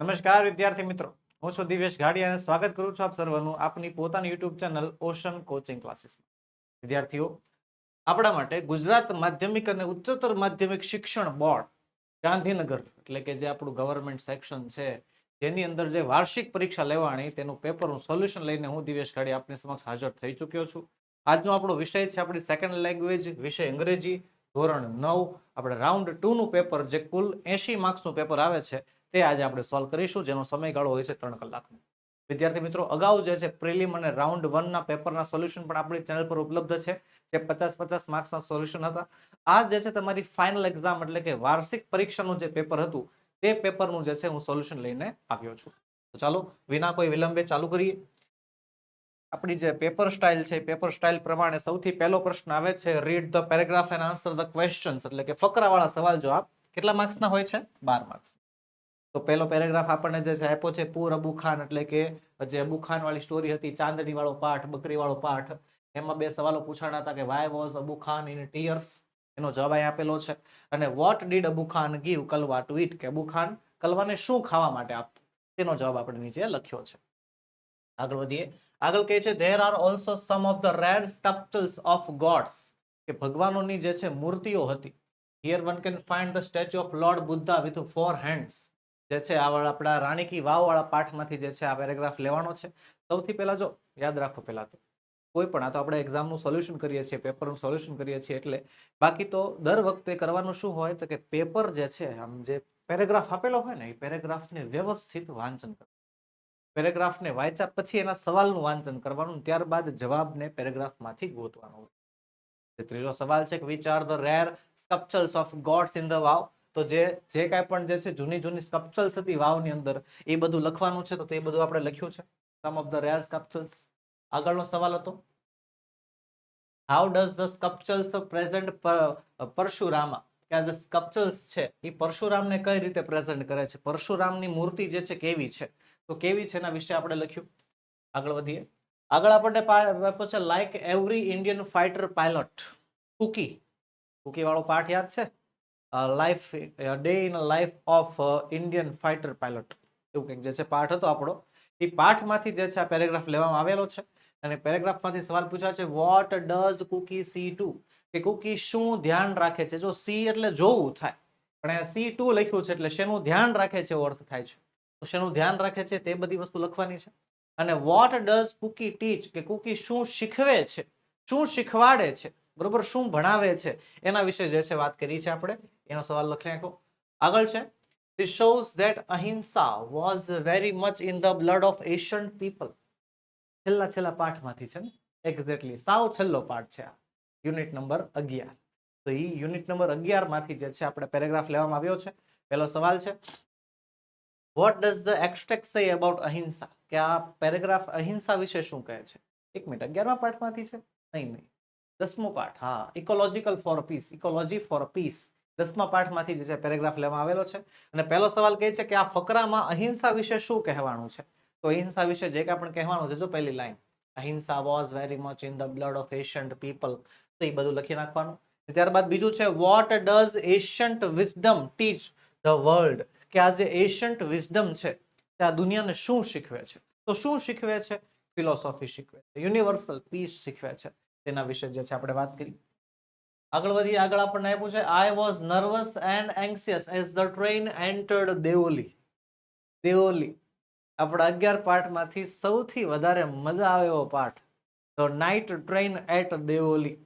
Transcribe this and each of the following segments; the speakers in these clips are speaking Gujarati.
નમસ્કાર, વિદ્યાર્થી મિત્રો. હું છું દિવેશ ગાડી અને સ્વાગત કરું છું આપ સર્વનું આપની પોતાની યુટ્યુબ ચેનલ ઓશન કોચિંગ ક્લાસીસમાં વિદ્યાર્થીઓ, આપણા માટે ગુજરાત માધ્યમિક અને ઉચ્ચતર માધ્યમિક શિક્ષણ બોર્ડ, ગાંધીનગર, એટલે કે જે આપણું ગવર્મેન્ટ સેક્શન છે, જેની અંદર જે વાર્ષિક પરીક્ષા લેવાની તેનું પેપરનું સોલ્યુશન લઈને હું દિવેશ ગાડી આપની સમક્ષ હાજર થઈ ચૂક્યો છું. આજનો આપણો વિષય છે આપણી સેકન્ડ લેંગ્વેજ વિષય અંગ્રેજી, ધોરણ નવ. આપણે રાઉન્ડ ટુનું પેપર જે કુલ એંશી માર્ક્સનું પેપર આવે છે તે આજે આપણે સોલ્વ કરીશું, જેનો સમયગાળો હોય છે ત્રણ કલાકનો. વિદ્યાર્થી મિત્રો, અગાઉ જે છે પ્રિલિમ અને રાઉન્ડ વનના પેપરના સોલ્યુશન પણ આપણી ચેનલ પર ઉપલબ્ધ છે, જે પચાસ પચાસ માર્ક્સના સોલ્યુશન હતા. આ જે છે તમારી ફાઇનલ એક્ઝામ એટલે કે વાર્ષિક પરીક્ષાનું જે પેપર હતું, તે પેપરનું જે છે હું સોલ્યુશન લઈને આવ્યો છું. તો ચાલો, વિના કોઈ વિલંબે ચાલુ કરીએ. આપણી જે પેપર સ્ટાઇલ છે પેપર સ્ટાઇલ પ્રમાણે સૌથી પહેલો પ્રશ્ન આવે છે read the paragraph and answer the questions એટલે કે ફકરાવાળા સવાલ જવાબ કેટલા માર્ક્સના હોય છે? બાર માર્ક્સ તો પહેલો પેરેગ્રાફ આપણને જે આપ્યો છે પૂર અબુ ખાન એટલે કે જે અબુ ખાન વાળી સ્ટોરી હતી ચાંદની વાળો પાઠ બકરી વાળો પાઠ, એમાં બે સવાલો પૂછાણા હતા કે why was Abu Khan in tears એનો જવાબ અહીં આપેલો છે. અને what did Abu Khan give Kalwa to કે અબુ ખાન કલવાને શું ખાવા માટે આપતું? તેનો જવાબ આપણે નીચે લખ્યો છે. આગળ વધીએ. આગળ કહે છે there are also some of the rare sculptures of gods કે ભગવાનોની જે છે મૂર્તિઓ હતી. Here one can find the statue of lord Buddha with four hands જે છે, આ આપણા રાણી કી વાવ વાળા પાઠમાંથી જે છે, આ પેરેગ્રાફ લેવાનો છે. સૌથી પહેલાં જો, યાદ રાખો પહેલાં તો, કોઈ પણ, આ તો આપણે એક્ઝામનું સોલ્યુશન કરીએ છીએ, પેપરનું સોલ્યુશન કરીએ છીએ, એટલે બાકી તો દર વખતે કરવાનું શું હોય, તો કે પેપર જે છે, આમ જે પેરેગ્રાફ આપેલો હોય ને, એ પેરેગ્રાફને વ્યવસ્થિત વાંચન કરવું પેરેગ્રાફને વાંચ્યા પછી એના સવાલનું વાંચન કરવાનું, ત્યારબાદ જવાબને પેરેગ્રાફમાંથી ગોતવાનો હોય. ત્રીજો સવાલ છે, કે which are the rare sculptures of gods in the vav? તો જે જે કાંઈ પણ જે છે, જૂની જૂની સ્કપ્ચલ્સ હતી વાવની અંદર, એ બધું લખવાનું છે, તો તે બધું આપણે લખ્યું છે. Some of the rare sculptures આગળનો સવાલ હતો? How does the sculptures present Parshurama? કે આ જે સ્કપ્ચલ્સ છે, એ પરશુરામને કઈ રીતે પ્રેઝન્ટ કરે છે? પરશુરામની મૂર્તિ જે છે, કેવી છે? તો કેવી છે એના વિશે આપણે લખ્યું. આગળ વધીએ. આગળ આપણને પા- like every Indian fighter pilot cookie cookie. વાળો પાઠ યાદ છે? Life day in life of Indian fighter pilot એવું કંઈક જે છે પાઠ હતો આપણો. એ પાઠમાંથી જે છે આ પેરેગ્રાફ લેવામાં આવેલો છે. અને પેરેગ્રાફમાંથી સવાલ પૂછ્યા છે what does Cookie see to કે કુકી શું ધ્યાન રાખે છે? જો સી એટલે જોવું થાય. પણ અહીંયા સી ટુ લખ્યું છે એટલે શેનું ધ્યાન રાખે છે એવો અર્થ થાય છે. તો શેનું ધ્યાન રાખે છે તે બધી વસ્તુ લખવાની છે. અને વોટ ડઝ કુકી ટીચ કે કુકી શું શીખવે છે? શું શીખવાડે છે? બરોબર? શું ભણાવે છે? એના વિશે જે છે વાત કરી છે આપણે. એનો સવાલ લખી નાખો. આગળ છે. This shows that ahimsa was very much in the blood of Asian people. છેલ્લા છેલ્લા પાઠમાંથી છે ને? એક્ઝેક્ટલી સાવ છેલ્લો પાઠ છે આ. યુનિટ નંબર અગિયાર. તો એ યુનિટ નંબર અગિયારમાંથી જે છે આપણે પેરેગ્રાફ લેવામાં આવ્યો છે. પહેલો સવાલ છે. What does the extract say about ahimsa? કે આ પેરેગ્રાફ અહિંસા વિશે શું કહે છે? એક મિનિટ. અગિયારમા પાઠમાંથી છે? નહીં નહીં. દસમો પાઠ, હા ecological for peace ecology for peace દસમા પાઠમાંથી જે છે પેરેગ્રાફ લેવામાં આવેલો છે. અને પહેલો સવાલ કહે છે કે આ ફકરામાં અહિંસા વિશે શું કહેવાનું છે? તો અહિંસા વિશે જે કાંઈ પણ કહેવાનું છે, જો પહેલી line ahimsa was very much in the blood of ancient people તો એ બધું લખી નાખવાનું. ત્યારબાદ બીજું છે what does ancient wisdom teach the world કે આ જે એશિયન્ટ વિઝડમ છે, તે આ દુનિયાને શું શીખવે છે? તો શું શીખવે છે? ફિલોસોફી શીખવે છે. યુનિવર્સલ પીસ શીખવે છે. તેના વિશે જે છે આપણે વાત કરી. આગળ વધીએ, આગળ આપણને આપ્યું છે I was nervous and anxious as the train entered Deoli Deoli આપણા અગિયાર પાઠમાંથી સૌથી વધારે મજા આવે એવો પાઠ. The night train at Deoli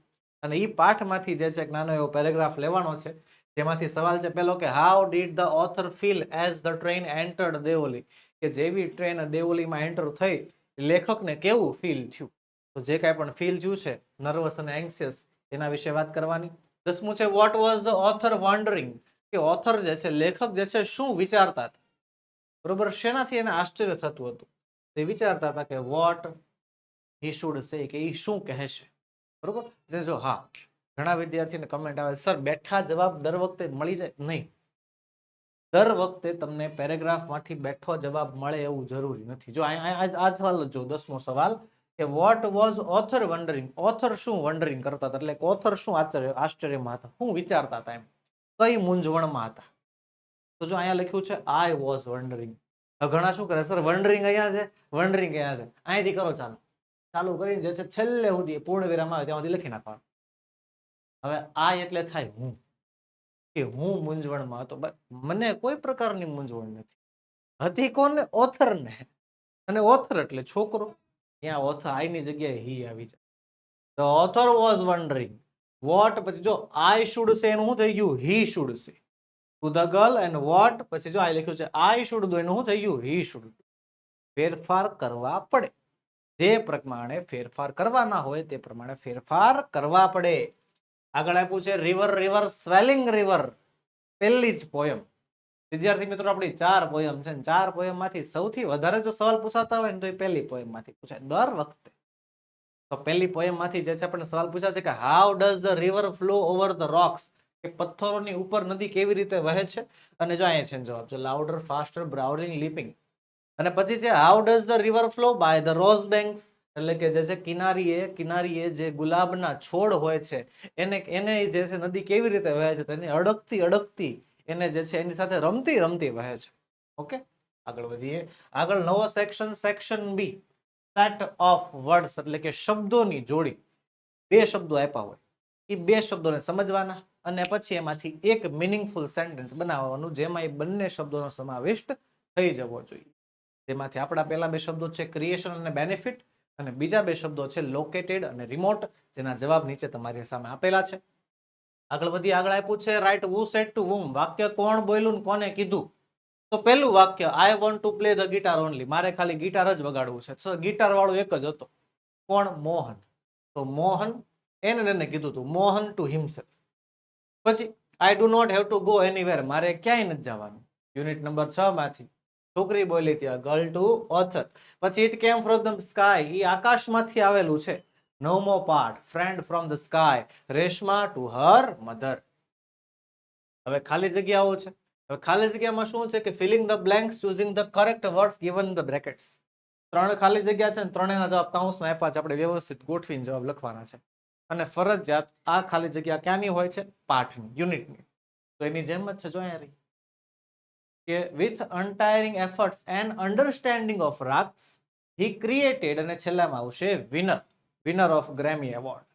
અને એ પાઠમાંથી જે છે એક નાનો એવો પેરેગ્રાફ લેવાનો છે, જેમાંથી સવાલ છે પેલો કે how did the author feel as the train entered Deoli કે જેવી ટ્રેન દેઓલીમાં એન્ટર થઈ, લેખકને કેવું ફીલ થયું? તો જે કાંઈ પણ ફીલ જ્યુ છે નર્વસ અને એન્સિયસ એના વિશે વાત કરવાની. દસમું છે what was the author wondering કે ઓથર જે છે, લેખક જે છે, શું વિચારતા હતા? બરોબર? શેનાથી એને આશ્ચર્ય થતું હતું? તે વિચારતા હતા કે વોટ હી શુડ સે કે એ શું કહેશે બરોબર? જે જો, હા, ઘણા વિદ્યાર્થીને કમેન્ટ આવે સર બેઠા જવાબ દર વખતે મળી જાય? નહીં. દર વખતે તમને પેરેગ્રાફમાંથી બેઠો જવાબ મળે એવું જરૂરી નથી. જો, આ સવાલ જો, દસમો સવાલ. કે what was author wondering author શું વન્ડરિંગ કરતા હતા? એટલે ઓથર શું આશ્ચર્ય, આશ્ચર્યમાં હતા? શું વિચારતા હતા એમ? કઈ મૂંઝવણમાં હતા? તો જો અહીંયા લખ્યું છે આઈ વોઝ વન્ડરિંગ ઘણા શું કરે? સર વન્ડરિંગ અહીંયા છે? વન્ડરિંગ અહીંયા છે. અહીંથી કરો ચાલુ. ચાલુ કરીને જે છે છેલ્લે સુધી પૂર્ણ વિરામ આવે ત્યાં સુધી લખી નાખવાનું. હવે આ એટલે થાય હું. કે હું મૂંઝવણમાં હતો. મને કોઈ પ્રકારની મૂંઝવણ નથી. હતી કોને? ઓથરને અને ઓથર એટલે છોકરો. ત્યાં ઓથર આઈની જગ્યાએ હી આવી જાય the author was wondering what પછી જો આઈ શુડ સે એનું શું થઈ ગયું? He should say to the girl and what પછી જો આ લખ્યું છે આઈ શુડ ડુ એનું શું થઈ ગયું? હી શુડ ડુ ફેરફાર કરવા પડે. જે પ્રમાણે ફેરફાર કરવાના હોય તે પ્રમાણે ફેરફાર કરવા પડે. આગળ આપ્યું છે રિવર રિવર સ્વેલિંગ રિવર પહેલી જ પોયમ વિદ્યાર્થી મિત્રો, આપણી ચાર પોયમ છે ચાર પોયમમાંથી સૌથી વધારે જો સવાલ પૂછાતા હોય ને તો એ પહેલી પોયમમાંથી પૂછાય દર વખતે. તો પહેલી પોયમમાંથી જે છે આપણને સવાલ પૂછાય છે કે how does the river flow over the rocks કે પથ્થરોની ઉપર નદી કેવી રીતે વહે છે? અને જો અહીંયા છે જવાબ છે લાઉડર ફાસ્ટર બ્રાઉલિંગ લિપિંગ અને પછી છે how does the river flow by the rose banks એટલે કે જે છે કિનારીએ કિનારીએ જે ગુલાબના છોડ હોય છે, એને એને જે છે નદી કેવી રીતે વહે છે તેની અડકતી અડકતી એને જે છે એની સાથે રમતી રમતી વહે છે. ઓકે? આગળ વધીએ. આગળ નવો section section B set of words એટલે કે શબ્દોની જોડી. બે શબ્દો આપ્યા હોય. એ બે શબ્દોને સમજવાના અને પછી એમાંથી એક મિનિંગફુલ સેન્ટેન્સ બનાવવાનું, જેમાં એ બંને શબ્દોનો સમાવિષ્ટ થઈ જવો જોઈએ. જેમાંથી આપણા પહેલા બે શબ્દો છે ક્રિએશન અને બેનિફિટ અને બીજા બે શબ્દો છે લોકેટેડ અને રિમોટ જેના જવાબ નીચે તમારી સામે આપેલા છે. આગળ વધી આગળ આપ્યું છે write who said to whom વાક્ય કોણ બોલ્યું કોને કીધું? તો પહેલું વાક્ય I want to play the guitar only મારે ખાલી ગિટાર જ વગાડવું છે. ગિટાર વાળો એક જ હતો. કોણ? મોહન. તો મોહન એને એને કીધું હતું, મોહન ટુ હિમસેલ્ફ પછી I do not have to go anywhere મારે ક્યાંય નથી જવાનું. યુનિટ નંબર છ માંથી. છોકરી બોલી ત્યાં ગર્લ ટુ ઓથર પછી it came from the sky એ આકાશમાંથી આવેલું છે. નવમો part friend from the sky Reshma to her mother હવે ખાલી જગ્યાઓ છે. હવે ખાલી જગ્યામાં શું છે કે filling the blanks choosing the correct words given the brackets ત્રણ ખાલી જગ્યા છે ને ત્રણેયના જવાબ કાઉન્સમાં આપ્યા છે. આપણે વ્યવસ્થિત ગોઠવીને જવાબ લખવાના છે. અને ફરજિયાત આ ખાલી જગ્યા ક્યાંની હોય છે? પાઠની યુનિટની તો એની જેમ જ છે જો અહીંયા રહી. કે with untiring efforts and understanding of rocks he created અને છેલ્લામાં આવશે winner winner of Grammy award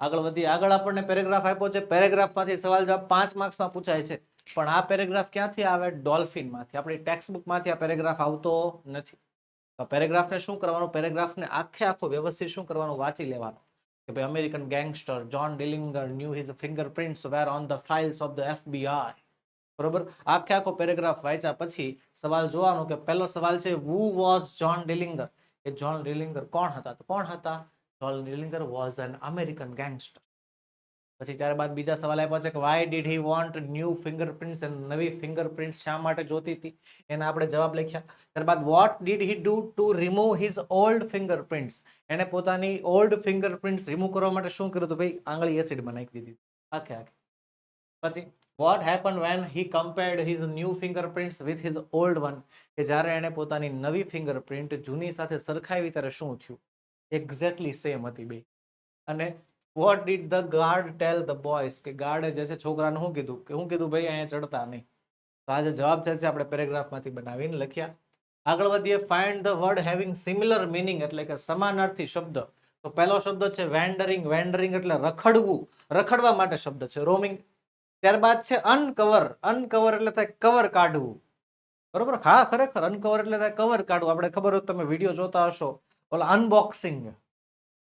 આગળ વધી, આગળ આપણને પેરેગ્રાફ આપ્યો છે. પેરેગ્રાફમાંથી સવાલ જવાબ પાંચ માર્ક્સમાં પૂછાય છે. પણ આ પેરેગ્રાફ ક્યાંથી આવે? ડોલ્ફિનમાંથી આપણી ટેક્સ્ટબુકમાંથી આ પેરેગ્રાફ આવતો નથી. તો પેરેગ્રાફને શું કરવાનું? પેરેગ્રાફને આખે આખો વ્યવસ્થિત શું કરવાનું? વાંચી લેવાનું. કે ભાઈ American gangster John Dillinger knew his fingerprints were on the files of the FBI બરોબર? આખે આખો પેરેગ્રાફ વાંચ્યા પછી સવાલ જોવાનો કે પહેલો સવાલ છે વુ વોઝ જોન ડિલિંગર એ જોન રિલિંગર કોણ હતા? તો કોણ હતા? John Dillinger was an American gangster પછી ત્યારબાદ બીજા સવાલ આપ્યો છે કે why did he want new fingerprints and નવી ફિંગરપ્રિન્ટ્સ શા માટે જોતી હતી? એના આપણે જવાબ લખ્યા. ત્યારબાદ what did he do to remove his old fingerprints એને પોતાની ઓલ્ડ ફિંગરપ્રિન્ટ્સ રિમૂવ કરવા માટે શું કર્યું હતું? ભાઈ, આંગળી એસિડમાં નાખી દીધી. આખે આખે. પછી? What happen when he compared his new fingerprints with his old one કે જ્યારે એણે પોતાની નવી ફિંગરપ્રિન્ટ જૂની સાથે સરખાવી, ત્યારે શું થયું? એક્ઝેક્ટલી સેમ હતી બે. અને what did the guard tell the boys કે ગાર્ડે જે છે, છોકરાને શું કીધું? કે શું કીધું ભાઈ, અહીંયા ચડતા નહીં. તો આજે જવાબ છે આપણે પેરેગ્રાફમાંથી બનાવીને લખ્યા. આગળ વધીએ find the word having similar meaning એટલે કે સમાનાર્થી શબ્દ. તો પહેલો શબ્દ છે વેન્ડરિંગ વેન્ડરિંગ એટલે રખડવું. રખડવા માટે શબ્દ છે. રોમિંગ ત્યારબાદ છે અનકવર અનકવર એટલે થાય કવર કાઢવું. બરોબર? હા, ખરેખર અનકવર એટલે થાય કવર કાઢવું. આપણે ખબર હોય તમે વીડિયો જોતા હશો. ઓલા અનબોક્સિંગ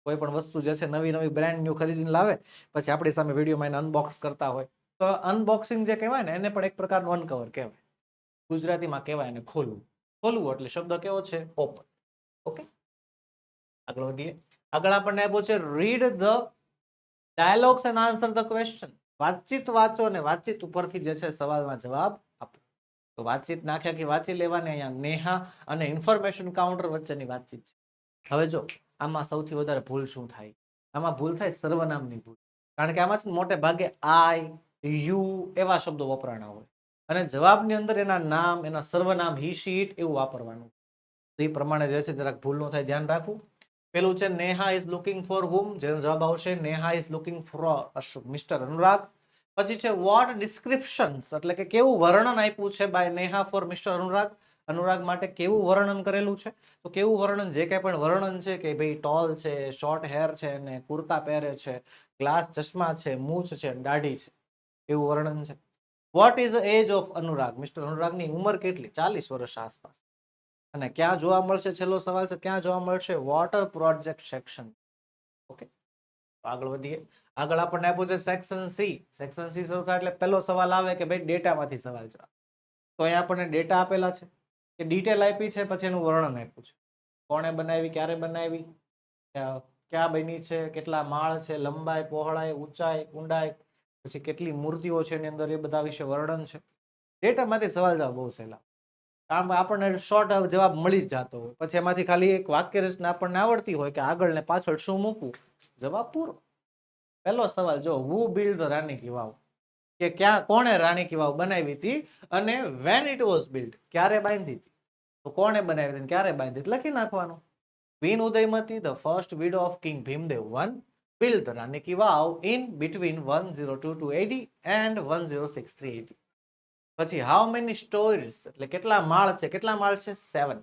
કોઈ પણ વસ્તુ જે છે નવી નવી બ્રાન્ડ ન્યુ ખરીદીને લાવે, પછી આપણી સામે વિડીયોમાં એને અનબોક્સ કરતા હોય. તો અનબોક્સિંગ જે કહેવાય ને, એને પણ એક પ્રકારનું અનકવર કહેવાય. ગુજરાતીમાં કહેવાય એને ખોલવું. ખોલવું એટલે શબ્દ કેવો છે? Open okay? આગળ વધીએ. આગળ આપણને આપ્યો છે read the dialogues and answer the question વાતચીત વાંચો અને વાતચીત ઉપરથી જે છે સવાલના જવાબ આપો. તો વાતચીત નાખ્યા કે વાંચી લેવાની અહીંયા નેહા અને ઇન્ફોર્મેશન કાઉન્ટર વચ્ચેની વાતચીત છે. હવે જો આમાં સૌથી વધારે ભૂલ શું થાય? આમાં ભૂલ થાય સર્વનામની ભૂલ. કારણ કે આમાં છે મોટે ભાગે આઈ યુ એવા શબ્દો વપરાણા હોય. અને જવાબની અંદર એના નામ, એના સર્વનામ હી શીટ એવું વાપરવાનું તો એ પ્રમાણે જે છે જરાક ભૂલ ન થાય, ધ્યાન રાખવું. પેલું છે, Neha is looking for whom જેનો જવાબ આવશે, Neha is looking for Mister Anurag. પછી છે વોટ ડિસ્ક્રિપ્શન્સ એટલે કે કેવું વર્ણન આપ્યું છે by Neha for Mister Anurag? Anurag માટે કેવું વર્ણન કરેલું છે? તો કેવું વર્ણન? જે કાંઈ પણ વર્ણન છે કે ભાઈ ટોલ છે શોર્ટ હેર છે ને કુર્તા પહેરે છે ગ્લાસ ચશ્મા છે, મૂછ છે દાઢી છે. એવું વર્ણન છે. What is age of Anurag? Mister અનુરાગની ઉંમર કેટલી? ચાલીસ વર્ષ આસપાસ. અને ક્યાં જોવા મળશે? છેલ્લો સવાલ છે, ક્યાં જોવા મળશે? વોટર પ્રોજેક્ટ સેક્શન ઓકે આગળ વધીએ. આગળ આપણને આપ્યું છે સેક્શન સી સેક્શન સી શરૂ થાય એટલે પહેલો સવાલ આવે કે ભાઈ ડેટામાંથી સવાલ છે તો અહીંયા આપણને ડેટા આપેલા છે. કે ડિટેલ આપી છે, પછી એનું વર્ણન આપ્યું છે. કોણે બનાવી, ક્યારે બનાવી? ક્યાં બની છે? કેટલા માળ છે? લંબાઈ, પહોળાઈ, ઊંચાઈ, ઊંડાઈ? પછી કેટલી મૂર્તિઓ છે એની અંદર? એ બધા વિશે વર્ણન છે. ડેટામાંથી સવાલ જવાબ બહુ સહેલા. આમ આપણને શોર્ટ જવાબ મળી જ જતો હોય. પછી એમાંથી ખાલી એક વાક્ય રચના આપણને આવડતી હોય કે આગળ ને પાછળ શું મૂકવું? જવાબ પૂરો. પહેલો સવાલ, જો હુ બિલ્ડ ધ કી વાવ? કે ક્યાં, કોણે રાણી કી વાવ બનાવી હતી અને વેન ઇટ વોઝ બિલ્ડ ક્યારે બાંધી હતી? તો કોણે બનાવી હતી ક્યારે બાંધી લખી નાખવાનું. Queen Udayamati the first widow of king Bhimdev one build the ki Vav in between one zero two two AD and one zero six three AD પછી હાઉ મેની સ્ટોરીઝ એટલે કેટલા માળ છે? કેટલા માળ છે? સેવન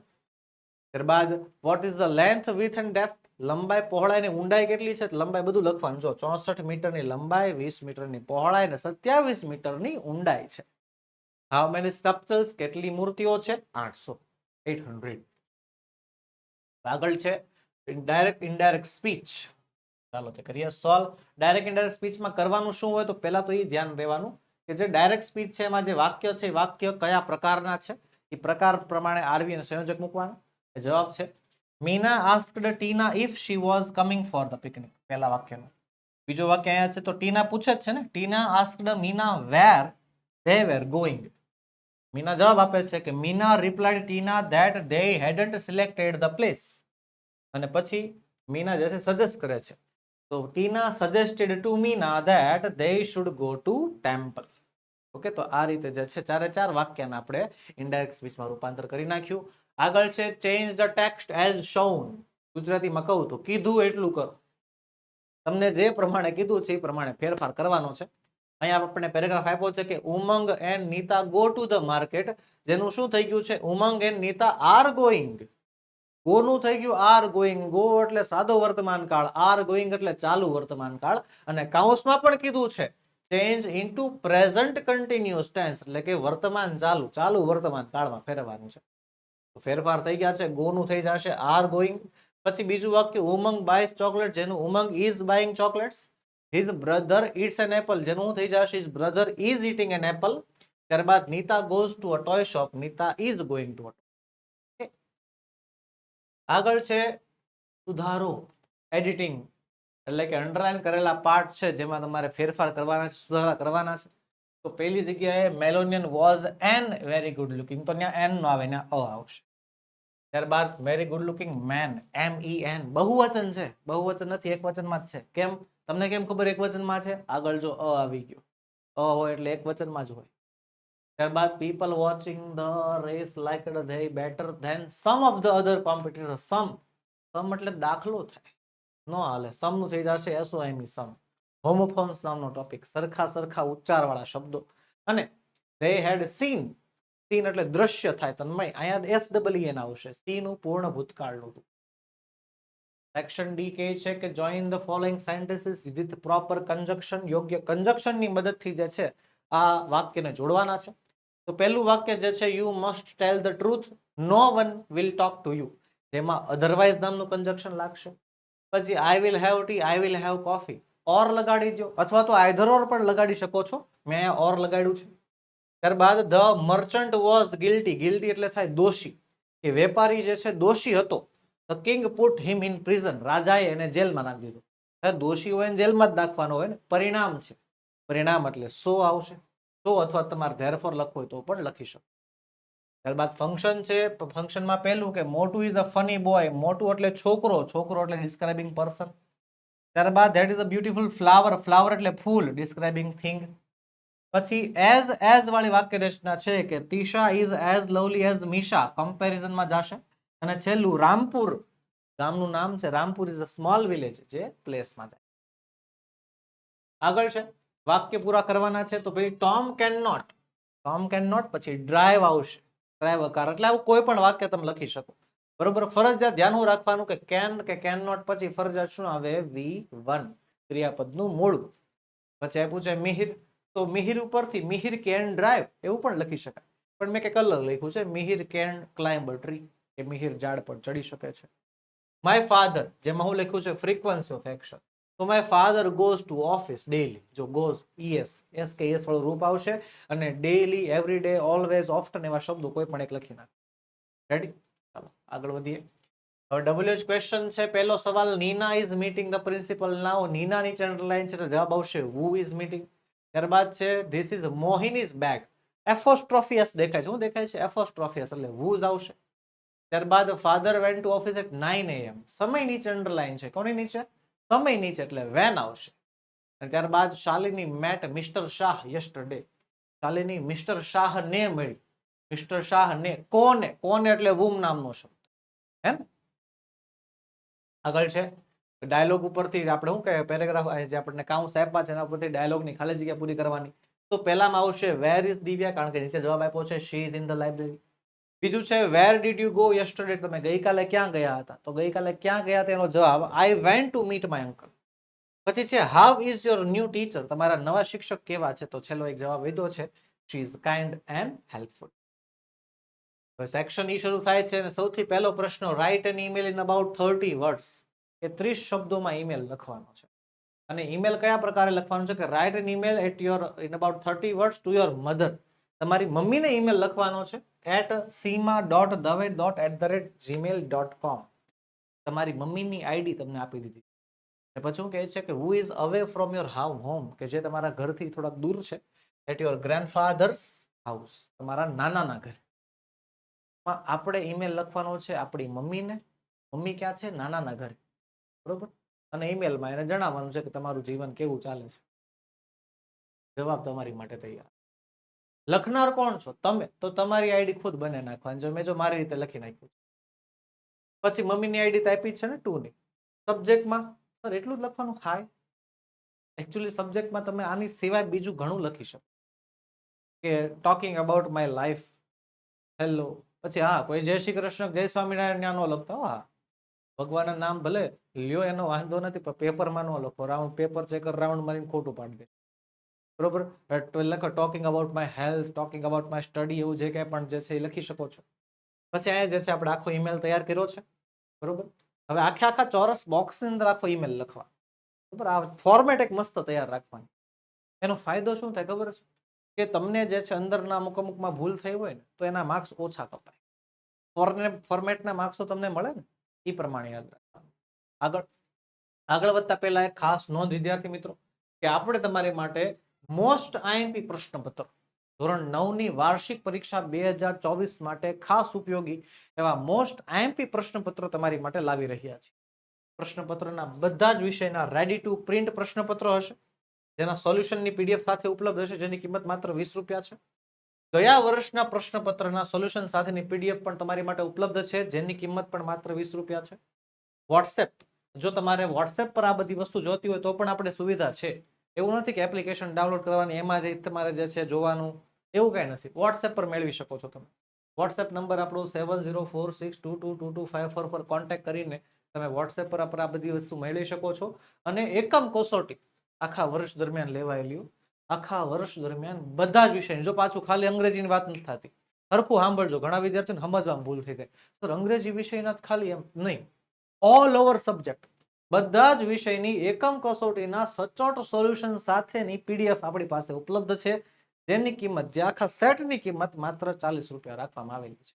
ત્યારબાદ what is the length width and depth લંબાઈ પહોળાઈ ને ઊંડાઈ કેટલી છે? લંબાઈ બધું લખવાનું. જો ચોસઠ મીટરની લંબાઈ, વીસ મીટરની પહોળાઈ અને સત્યાવીસ મીટરની ઊંડાઈ છે. હાઉ મેની સ્ટ્રક્ચર્સ કેટલી મૂર્તિઓ છે? આઠસો. Eight hundred. આગળ છે ડાયરેક્ટ ઇનડાયરેક્ટ સ્પીચ ચાલો તે કરીએ સોલ્વ ડાયરેક્ટ ઇનડાયરેક્ટ સ્પીચમાં કરવાનું શું હોય તો પહેલાં તો એ ધ્યાન રહેવાનું કે જે ડાયરેક્ટ સ્પીચ છે, એમાં જે વાક્ય છે, એ વાક્ય કયા પ્રકારના છે? એ પ્રકાર પ્રમાણે આરવી અને સંયોજક મૂકવાનો. જવાબ છે, Meena asked Tina if she was coming for the picnic પહેલા વાક્યનું. બીજો વાક્ય અહીંયા છે, તો ટીના પૂછે છે ને, Tina asked Meena where they were going Meena જવાબ આપે છે કે, Meena replied Tina that they hadn't selected the place અને પછી મીના જે છે સજેસ્ટ કરે છે તો Tina suggested to Meena that they should go to temple okay તો આ રીતે જે છે, ચારે ચાર વાક્યને આપણે ઇન્ડાયરેક્ટ સ્પીચમાં રૂપાંતર કરી નાખ્યું. આગળ છે change the text as shown ગુજરાતીમાં કહું તો કીધું એટલું કરો. તમને જે પ્રમાણે કીધું છે, એ પ્રમાણે ફેરફાર કરવાનો છે. અહીંયા આપણને પેરેગ્રાફ આપ્યો છે કે Umang and Neeta go to the market જેનું શું થઈ ગયું છે? Umang and Neeta are going ગોનું થઈ ગયું આર ગોઈંગ ગો એટલે સાદો વર્તમાન કાળ, આર ગોઈંગ એટલે ચાલુ વર્તમાન કાળ. અને કાઉન્સમાં પણ કીધું છે change into present continuous tense એટલે કે વર્તમાન ચાલુ ચાલુ વર્તમાન કાળમાં ફેરવવાનું છે. ફેરફાર થઈ ગયા છે, ગોનું થઈ જશે, આર ગોઈંગ. પછી બીજું વાક્ય, ઉમંગ બાયસ ચોકલેટ, જેનું Umang is buying chocolates. His brother eats an apple, જેનું હું થઈ જશે, his brother is eating an apple. ત્યારબાદ Neeta goes to a toy shop, Neeta is going to a આગળ છે સુધારો એડિટિંગ એટલે કે અંડરલાઈન કરેલા પાર્ટ છે જેમાં તમારે ફેરફાર કરવાના છે, સુધારા કરવાના છે. તો પહેલી જગ્યાએ મેલોનિયન was an very good looking તો ત્યાં એન નો આવે, ત્યાં અ આવશે. ત્યારબાદ very good looking man M E N બહુવચન છે. બહુવચન નથી એક વચનમાં જ છે. કેમ? તમને કેમ ખબર એક વચનમાં છે? આગળ જો અ આવી ગયો. અ હોય એટલે એક વચનમાં જ હોય. ત્યારબાદ people watching the race like they better than some of the other competitor some some એટલે દાખલો થાય. નો હાલે. સમનું થઈ જશે એસો એમ સમ હોમોફોન્સ નામનો ટોપિક સરખા સરખા ઉચ્ચાર વાળા શબ્દો. અને ધે હેડ સીન સીન એટલે દ્રશ્ય થાય, તન્મય. અહીંયા એસ ડબલ એન આવશે. સી નું પૂર્ણ ભૂતકાળનું સેક્શન ડી કહે છે કે join the following sentences with proper conjunction યોગ્ય conjunction ની મદદથી જે છે, આ વાક્યને જોડવાના છે. તો પહેલું વાક્ય જે છે you must tell the truth no one will talk to you જેમાં અધરવાઇઝ નામનું કન્જક્શન લાગશે. પછી I will have tea I will have coffee or લગાડી દો અથવા તો આઈધર ઓર પણ લગાડી શકો છો. મેં ઓર લગાડ્યું છે. ત્યારબાદ the merchant was guilty guilty એટલે થાય દોષી. કે વેપારી જે છે, દોષી હતો. The king put him in prison રાજાએ એને જેલમાં નાખી દીધો. દોષી હોય જેલમાં જ નાખવાનો હોય ને. પરિણામ છે. પરિણામ એટલે સો આવશે. સો અથવા તમારે ધેરફોર લખવું હોય તો પણ લખી શકો. ત્યારબાદ ફંક્શન છે ફંક્શનમાં પહેલું કે મોટું ઇઝ અ ફની બોય મોટું એટલે છોકરો. છોકરો એટલે ડિસ્ક્રાઇબિંગ પર્સન ત્યારબાદ that is a beautiful flower flower એટલે ફૂલ. ડિસ્ક્રાઇબિંગ થિંગ પછી એઝ એઝ વાળી વાક્ય રચના છે કે Tisha is as lovely as Misha. કમ્પેરિઝનમાં જશે. અને છેલ્લું રામપુર. ગામનું નામ છે. Rampur is a small village જે પ્લેસમાં જાય. આગળ છે. વાક્ય પૂરા કરવાના છે, તો ભાઈ Tom can not Tom can not પછી ડ્રાઈવ આવશે. ડ્રાઈવ કાર એટલે આવું કોઈ પણ વાક્ય તમે લખી શકો. બરોબર? ફરજિયાત ધ્યાન રાખવાનું કે કેન કે કેન નોટ પછી ફરજિયાત શું આવે? વી વન ક્રિયાપદનું મૂળ. પછી આપ્યું છે મિહિર. તો મિહિર ઉપરથી મિહિર કેન ડ્રાઈવ એવું પણ લખી શકાય. પણ મેં કે કલર લખ્યું છે, મિહિર કેન ક્લાઇમ્બ ટ્રી કે મિહિર ઝાડ પર ચડી શકે છે. માય ફાધર જેમાં હું લખ્યું છે ફ્રીક્વન્સી ઓફ એક્શન તો my father goes to office daily જો ગોઝ ઈએસ એસ કે એસ વાળું રૂપ આવશે અને daily every day always often એવા શબ્દો કોઈ પણ એક લખી નાખે. રેડી ચાલો, આગળ વધીએ. હવે ડબલ્યુએચ ક્વેશ્ચન છે, પહેલો સવાલ Nina is meeting the principal now Nina નીચે અંડરલાઈન છે જવાબ આવશે વુ ઇઝ મીટિંગ ત્યારબાદ છે this is Mohin is back apostrophes દેખાય છે, શું દેખાય છે? એફોસ્ટ્રોફિયસ એટલે વુઝ આવશે? ત્યારબાદ father went to office at nine AM સમય નીચે અંડરલાઈન છે, કોની નીચે? સમય નીચે એટલે વેન આવશે. અને ત્યારબાદ Shalini met Mister Shah yesterday. Shalini Mister Shah ને મળી. મિસ્ટર શાહ ને કોને? કોને એટલે વુમ નામનો શબ્દ. હે? ને આગળ છે. ડાયલોગ ઉપરથી આપણે શું કહે પેરેગ્રાફ જે આપણને કાઉન્સ આપ્યા છે એના ઉપરથી ડાયલોગની ખાલી જગ્યા પૂરી કરવાની. તો પહેલામાં આવશે, વેર ઇઝ દિવ્યા? કારણ કે નીચે જવાબ આપ્યો છે, she is in the library? બીજું છે where did you go yesterday તમે ગઈકાલે ક્યાં ગયા હતા? તો ગઈકાલે ક્યાં ગયા તેનો જવાબ I went to meet my uncle પછી છે how is your new teacher તમારા નવા શિક્ષક કેવા છે? તો છેલ્લો એક જવાબ લીધો છે she is kind and helpful section E શરૂ થાય છે અને સૌથી પહેલો પ્રશ્ન write an email in about thirty words એ ત્રીસ શબ્દોમાં ઈમેલ લખવાનો છે. અને ઈમેલ કયા પ્રકારે લખવાનું છે? કે write an email at your in about thirty words to your mother તમારી મમ્મીને ઈમેલ લખવાનો છે at Seema dot Dave dot at the rate Gmail dot com તમારી મમ્મીની આઈડી તમને આપી દીધી. અને પછી કહે છે કે who is away from your how home કે જે તમારા ઘરથી થોડાક દૂર છે. એટ યોર ગ્રેન્ડફાધર્સ હાઉસ તમારા નાનાના ઘરે. આપણે ઈમેલ લખવાનો છે આપણી મમ્મીને. મમ્મી ક્યાં છે? નાનાના ઘરે. બરોબર? અને ઈમેલમાં એને જણાવવાનું છે કે તમારું જીવન કેવું ચાલે છે. જવાબ તમારી માટે તૈયાર. લખનાર કોણ છો? તમે. તો તમારી આઈડી ખુદ બને નાખવાની. જો મેં જો મારી રીતે લખી નાખ્યું પછી મમ્મીની આઈડી તો આપી છે ને ટુ ની સબ્જેક્ટમાં? સર, એટલું જ લખવાનું? હાય એકચ્યુઅલી સબ્જેક્ટમાં તમે આની સિવાય બીજું ઘણું લખી શકો. કે talking about my life hello પછી હા, કોઈ જય શ્રી કૃષ્ણ, જય સ્વામિનારાયણ ત્યાં ન લખતા હો. હા. ભગવાનના નામ ભલે લ્યો, એનો વાંધો નથી, પણ પેપરમાં ન લખો. રાઉન્ડ પેપર ચેકર રાઉન્ડ મારીને ખોટું પાડી દે. બરોબર? લખો talking about my health talking about my study એવું જે કંઈ પણ જે છે એ લખી શકો છો. પછી અહીંયા જે છે આપણે આખો ઈમેલ તૈયાર કર્યો છે. બરોબર? હવે આખે આખા ચોરસ બોક્સની અંદર આખો ઈમેલ લખવા બરોબર? આ ફોર્મેટ એક મસ્ત તૈયાર રાખવાની. એનો ફાયદો શું થાય ખબર છે? કે તમને જે છે અંદરના અમુક અમુકમાં ભૂલ થઈ હોય ને, તો એના માર્ક્સ ઓછા કપાય. ફોર્ને ફોર્મેટના માર્ક્સો તમને મળે ને એ પ્રમાણે યાદ રાખવાનું. આગળ. આગળ વધતા પહેલા એક ખાસ નોંધ, વિદ્યાર્થી મિત્રો, કે આપણે તમારી માટે મોસ્ટ આઈએમપી પ્રશ્નપત્ર. ધોરણ નવની વાર્ષિક પરીક્ષા બે હજાર ચોવીસ માટે ખાસ ઉપયોગી એવા મોસ્ટ આઈએમપી પ્રશ્નપત્રો તમારી માટે લાવી રહ્યા છે. પ્રશ્નપત્રના બધા જ વિષયના રેડી ટુ પ્રિન્ટ પ્રશ્નપત્ર હશે. જેના સોલ્યુશનની પીડીએફ સાથે ઉપલબ્ધ હશે, જેની કિંમત માત્ર વીસ રૂપિયા છે. ગયા વર્ષના પ્રશ્નપત્રના સોલ્યુશન સાથેની પીડીએફ પણ તમારી માટે ઉપલબ્ધ છે, જેની કિંમત પણ માત્ર વીસ રૂપિયા છે. વોટ્સએપ જો તમારે વોટ્સએપ પર આ બધી વસ્તુ જોતી હોય તો પણ આપણે સુવિધા છે. એવું નથી કે એપ્લિકેશન ડાઉનલોડ કરવાની એમાંથી તમારે જે છે જોવાનું, એવું કાંઈ નથી. વોટ્સએપ પર મેળવી શકો છો તમે. વોટ્સએપ નંબર આપણો seven zero four six two two two two five four પર કોન્ટેક્ટ કરીને તમે વોટ્સએપ પર આપણે આ બધી વસ્તુ મેળવી શકો છો. અને એકમ કસોટી આખા વર્ષ દરમિયાન લેવાયેલી, આખા વર્ષ દરમિયાન બધા જ વિષય. જો પાછું ખાલી અંગ્રેજીની વાત નથી થતી. સરખું સાંભળજો. ઘણા વિદ્યાર્થીઓને સમજવામાં ભૂલ થઈ જાય. સર અંગ્રેજી વિષયના ખાલી એમ નહીં. ઓલ ઓવર સબ્જેક્ટ બધા જ વિષયની એકમ કસોટીના સચોટ સોલ્યુશન સાથેની પીડીએફ આપણી પાસે ઉપલબ્ધ છે. જેની કિંમત જે આખા સેટની કિંમત માત્ર ચાલીસ રૂપિયા રાખવામાં આવેલી છે.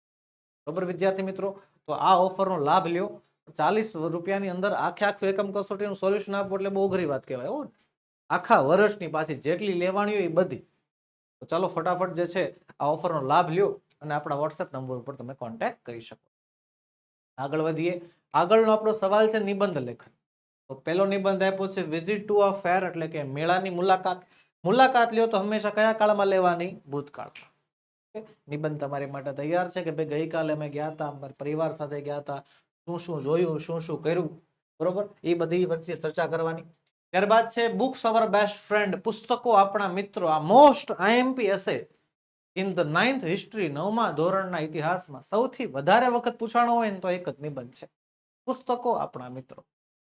બરોબર વિદ્યાર્થી મિત્રો? તો આ ઓફરનો લાભ લ્યો. ચાલીસ રૂપિયાની અંદર આખે આખું એકમ કસોટીનું સોલ્યુશન આપો એટલે બહુ ઘરી વાત કહેવાય, હો. આખા વર્ષની પાછી જેટલી લેવાની હોય એ બધી. તો ચાલો ફટાફટ જે છે, આ ઓફરનો લાભ લ્યો અને આપણા વોટ્સએપ નંબર ઉપર તમે કોન્ટેક્ટ કરી શકો. આગળ વધીએ. આગળનો આપણો સવાલ છે નિબંધ લેખન. તો પહેલો નિબંધ આપ્યો છે વિઝિટ ટુ અ ફેર એટલે કે મેળાની મુલાકાત. મુલાકાત લ્યો તો હંમેશા કયા કાળમાં લેવાની? ભૂતકાળમાં. નિબંધ તમારી માટે તૈયાર છે કે ભાઈ ગઈકાલે અમે ગયા હતા અમારા પરિવાર સાથે ગયા હતા શું શું જોયું, શું શું કર્યું? બરોબર? એ બધી વચ્ચે ચર્ચા કરવાની. ત્યારબાદ છે બુક્સ અવર બેસ્ટ ફ્રેન્ડ પુસ્તકો આપણા મિત્રો, આ મોસ્ટ આઈએમપી હશે ઇન ધ નાઇન્થ હિસ્ટ્રી નવમા ધોરણના ઇતિહાસમાં સૌથી વધારે વખત પૂછાણો હોય ને તો એક જ નિબંધ છે. પુસ્તકો આપણા મિત્રો.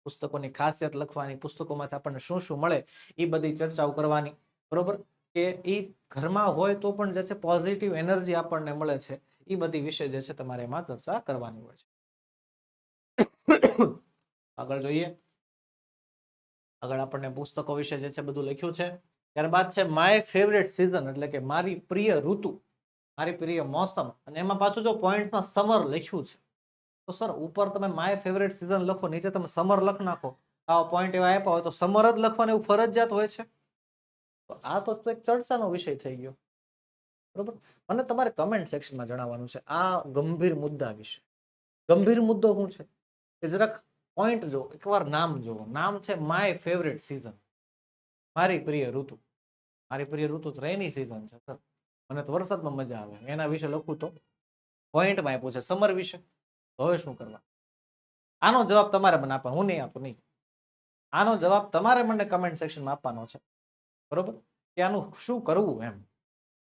પુસ્તકોની ખાસિયત લખવાની, પુસ્તકોમાંથી આપણને શું શું મળે એ બધી ચર્ચાઓ કરવાની, બરોબર? કે એ ઘરમાં હોય તો પણ જે છે પોઝિટિવ એનર્જી આપણને મળે છે એ બધી વિશે જે છે તમારે એમાં ચર્ચા કરવાની હોય છે. આગળ જોઈએ. આગળ આપણને પુસ્તકો વિશે જે છે બધું લખ્યું છે. ત્યારબાદ છે માય ફેવરેટ સિઝન એટલે કે મારી પ્રિય ઋતુ, મારી પ્રિય મોસમ. અને એમાં પાછું જો પોઈન્ટમાં સમર લખ્યું છે તો સર, ઉપર તમે માય ફેવરેટ સિઝન લખો, નીચે તમે સમર લખ નાખો. આવા પોઈન્ટ એવા આપ્યા હોય તો સમર જ લખવાનું એવું ફરજિયાત હોય છે? તો આ તો એક ચર્ચાનો વિષય થઈ ગયો. બરોબર? અને તમારે કમેન્ટ સેક્શનમાં જણાવવાનું છે, આ ગંભીર મુદ્દા વિશે. ગંભીર મુદ્દો શું છે? કે જરાક પોઈન્ટ જો એકવાર નામ જુઓ. નામ છે માય ફેવરેટ સિઝન મારી પ્રિય ઋતુ. મારી પ્રિય ઋતુ રેની સિઝન છે, સર. મને તો વરસાદમાં મજા આવે. એના વિશે લખું તો. પોઈન્ટમાં આપ્યું છે સમર વિશે. હવે શું કરવા? આનો જવાબ તમારે મને આપવાનો, હું નહીં આપું, નહીં. આનો જવાબ તમારે મને કમેન્ટ સેક્શનમાં આપવાનો છે. બરોબર? કે આનું શું કરવું એમ?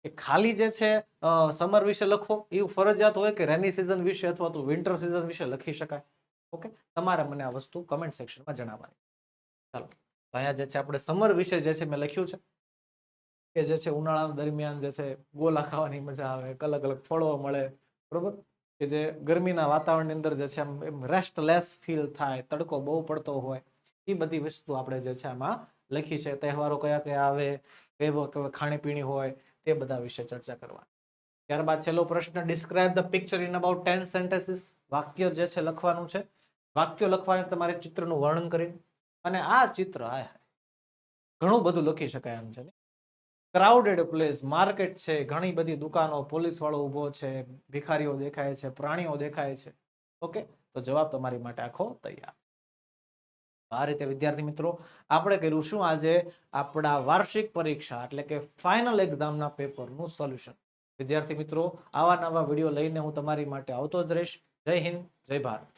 કે ખાલી જે છે સમર વિશે લખો, એવું ફરજિયાત હોય કે રેની સિઝન વિશે અથવા તો વિન્ટર સિઝન વિશે લખી શકાય. ઓકે? તમારે મને આ વસ્તુ કમેન્ટ સેક્શનમાં જણાવવાની. ચાલો. અહીંયા જે છે, આપણે સમર વિશે જે છે, મેં લખ્યું છે. કે જે છે, ઉનાળા દરમિયાન જે છે, ગોલા ખાવાની મજા આવે અલગ અલગ ફળો મળે. બરોબર? કે જે ગરમીના વાતાવરણની અંદર જે છે આમ રેસ્ટલેસ ફીલ થાય, તડકો બહુ પડતો હોય એ બધી વસ્તુ આપણે જે છે આમાં લખી છે. તહેવારો કયા કયા આવે, કેવો ખાણીપીણી હોય, તે બધા વિશે ચર્ચા કરવા ત્યારબાદ છેલ્લો પ્રશ્ન describe the picture in about ten sentences વાક્ય જે છે લખવાનું છે. વાક્યો લખવાનું તમારે ચિત્રનું વર્ણન કરીને, અને આ ચિત્ર ઘણું બધું લખી શકાય એમ છે ક્રાઉડેડ પ્લેસ માર્કેટ છે, ઘણી બધી દુકાનો પોલીસવાળો ઊભો છે, ભિખારીઓ દેખાય છે, પ્રાણીઓ દેખાય છે. ઓકે તો જવાબ તમારી માટે આખો તૈયાર. આ રીતે, વિદ્યાર્થી મિત્રો, આપણે કર્યું શું? આજે આપણા વાર્ષિક પરીક્ષા, એટલે કે ફાઇનલ એક્ઝામના પેપરનું સોલ્યુશન વિદ્યાર્થી મિત્રો, આવા નવા વીડિયો લઈને હું તમારી માટે આવતો જ રહીશ. જય હિન્દ, જય ભારત.